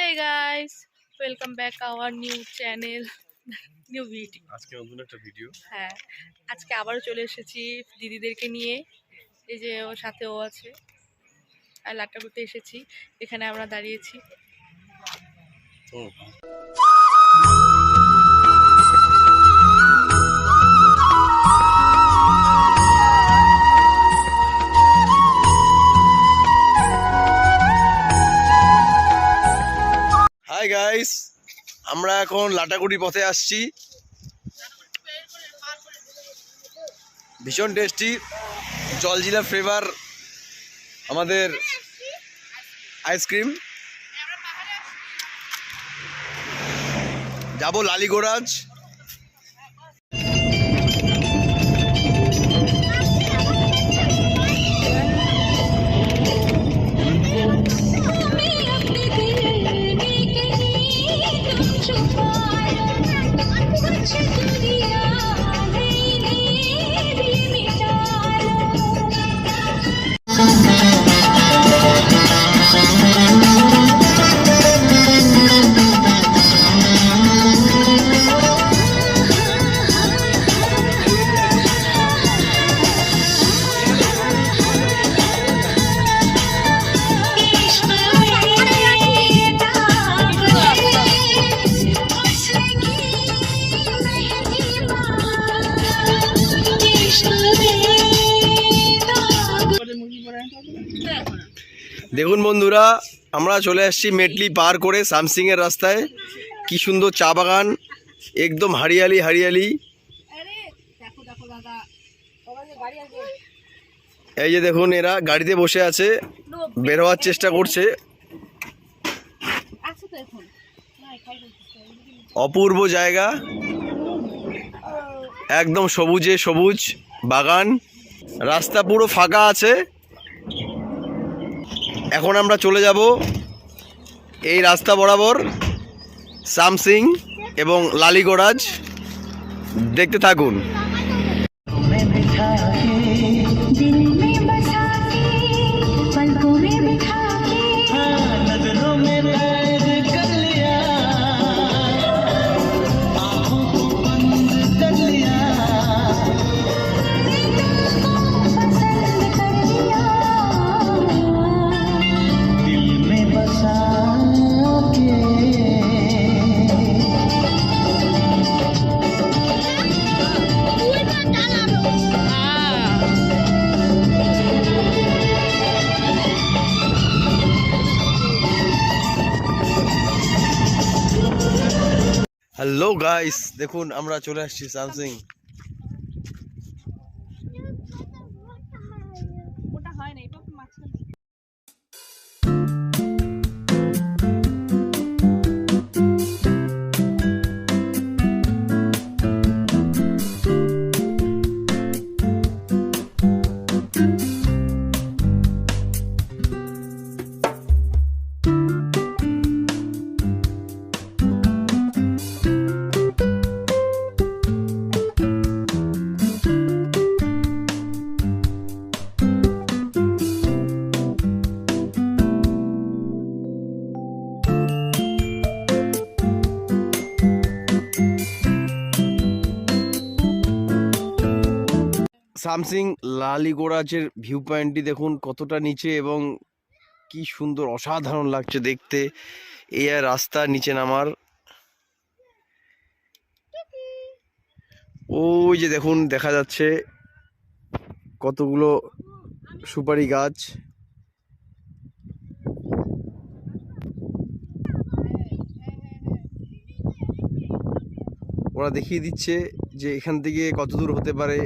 Hey guys, welcome back our new channel, new video. আজকে নতুন একটা ভিডিও হ্যাঁ আজকে আবারও চলে এসেছি দিদিদেরকে নিয়ে। এই যে ওর সাথে ও আছে। আর লাট্টা করতে এসেছি। এখানে আমরা দাঁড়িয়েছি। হাই এখন লাটাগুড়ি পথে আসছি। ভীষণ টেস্টি জলজিলা ফ্লেভার আমাদের আইসক্রিম যাব লালিগোরাজ। দেখুন বন্ধুরা, আমরা চলে আসছি মেটলি পার করে সামসিং এর রাস্তায়। কি সুন্দর চা বাগান, একদম হারিয়ালি হারিয়ালি। এই যে দেখুন, এরা গাড়িতে বসে আছে বের হওয়ার চেষ্টা করছে। অপূর্ব জায়গা। একদম সবুজে সবুজ বাগান। রাস্তা পুরো ফাঁকা আছে। এখন আমরা চলে যাব এই রাস্তা বরাবর সামসিং এবং লালিগোরাজ দেখতে থাকুন। হ্যালো গাইস দেখুন আমরা চলে আসছি সামসিং সামসিং লালিগোরাজের ভিউ পয়েন্টটি দেখুন কতটা নিচে এবং কি সুন্দর অসাধারণ লাগছে দেখতে। এই রাস্তা নিচে নামার। ওই যে দেখুন, দেখা যাচ্ছে কতগুলো সুপারি গাছ। ওরা দেখিয়ে দিচ্ছে যে এখান থেকে কত দূর হতে পারে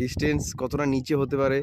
ডিস্টেন্স কতটা নিচে হতে পারে?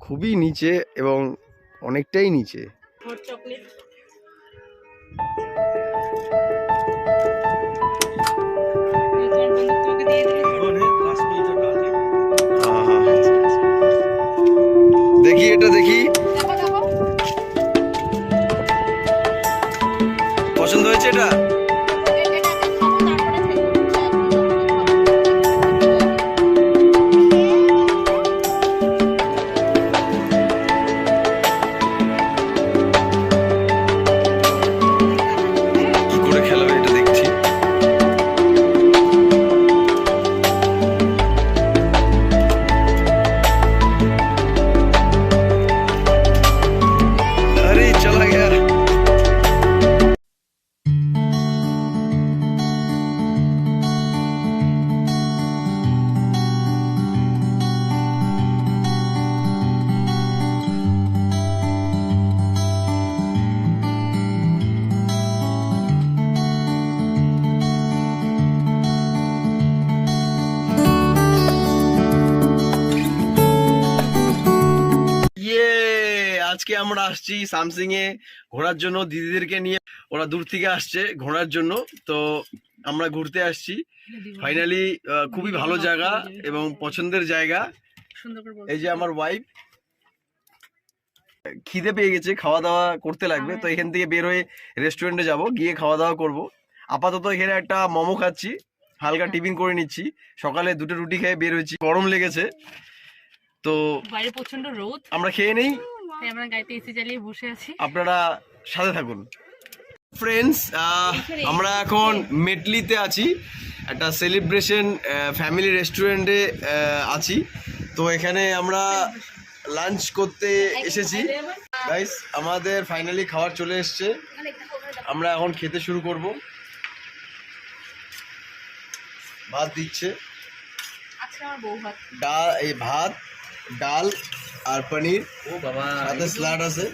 খুবই নিচে এবং অনেকটাই নিচে। দেখি এটা দেখো। আজকে আমরা আসছি সামসিং এ ঘোরার জন্য দিদিদেরকে নিয়ে। ওরা দূর থেকে আসছে ঘোরার জন্য। তো আমরা ঘুরতে আসছি। ফাইনালি খুবই ভালো জায়গা এবং পছন্দের জায়গা। এই যে আমার ওয়াইফ খিদে পেয়ে গেছে খাওয়া দাওয়া করতে লাগবে। তো এখান থেকে বের হয়ে রেস্টুরেন্টে যাব গিয়ে খাওয়া দাওয়া করব। আপাতত এখানে একটা মোমো খাচ্ছি। হালকা টিফিন করে নিচ্ছি। সকালে দুটো রুটি খেয়ে বের হয়েছি। গরম লেগেছে। তো বাইরে প্রচণ্ড রোদ। আমরা খেয়ে নেই। আমরা গাড়িতে এসি চালিয়ে বসে আছি। আপনারা সাথে থাকুন। ফ্রেন্ডস আমরা এখন মেটলিতে আছি। একটা সেলিব্রেশন ফ্যামিলি রেস্টুরেন্টে আছি। তো এখানে আমরা লাঞ্চ করতে এসেছি। গাইস আমাদের ফাইনালি খাবার চলে এসছে। আমরা এখন খেতে শুরু করব। ভাত দিচ্ছে। ডাল এই ভাত ডাল আর পনির। ও বাবা সাথে স্যালাড আছে।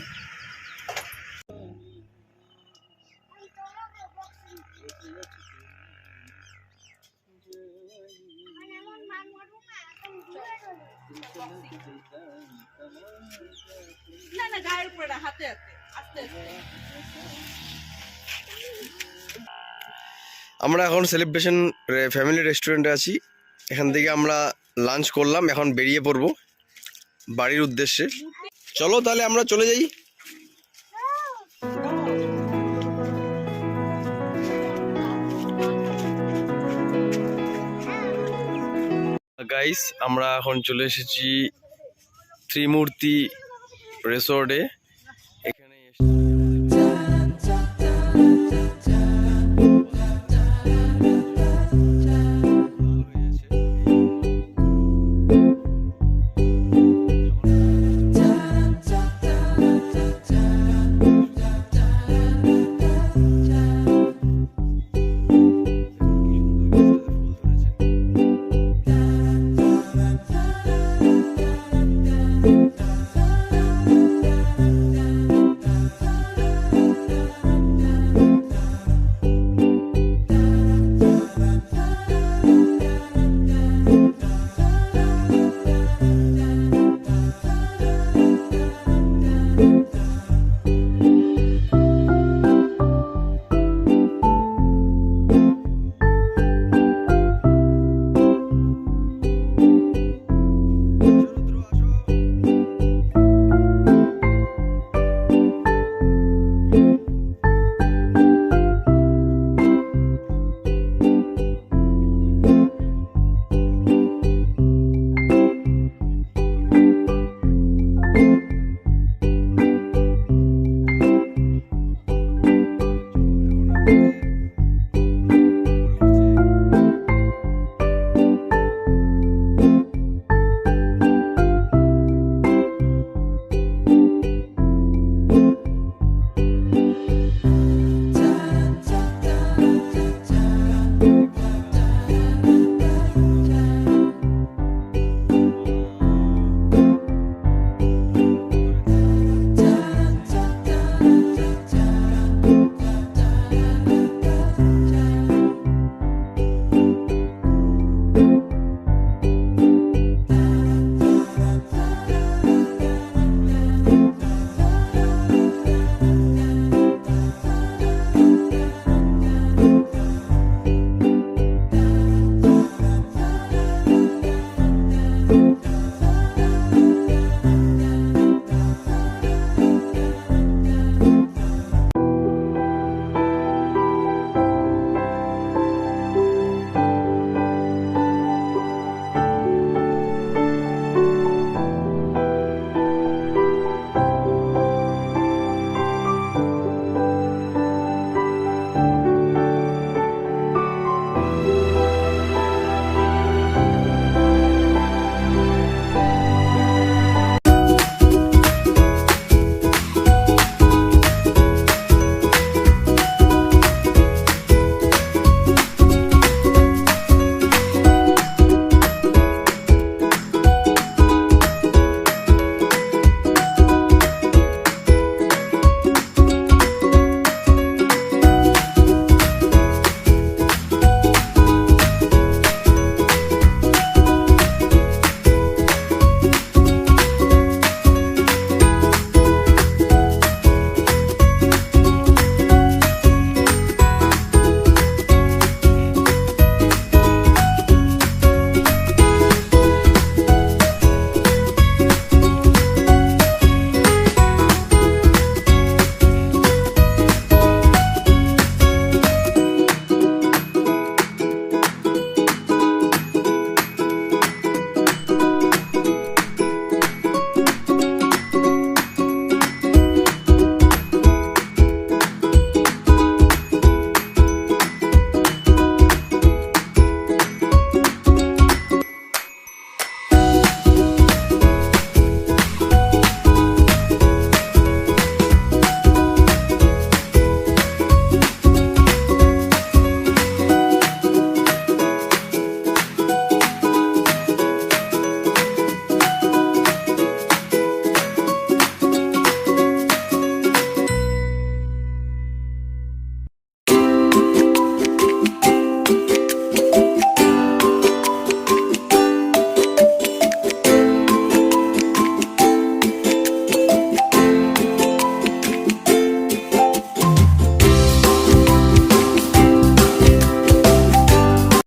না না গায়ের উপরে হাতে হাতে আস্তে আস্তে। আমরা এখন সেলিব্রেশন ফ্যামিলি রেস্টুরেন্টে আছি। এখান থেকে আমরা লাঞ্চ করলাম এখন বেরিয়ে পড়ব। বাড়ির উদ্দেশ্যে। চলো তাহলে আমরা চলে যাই। গাইস আমরা এখন চলে এসেছি ত্রিমূর্তি রিসোর্টে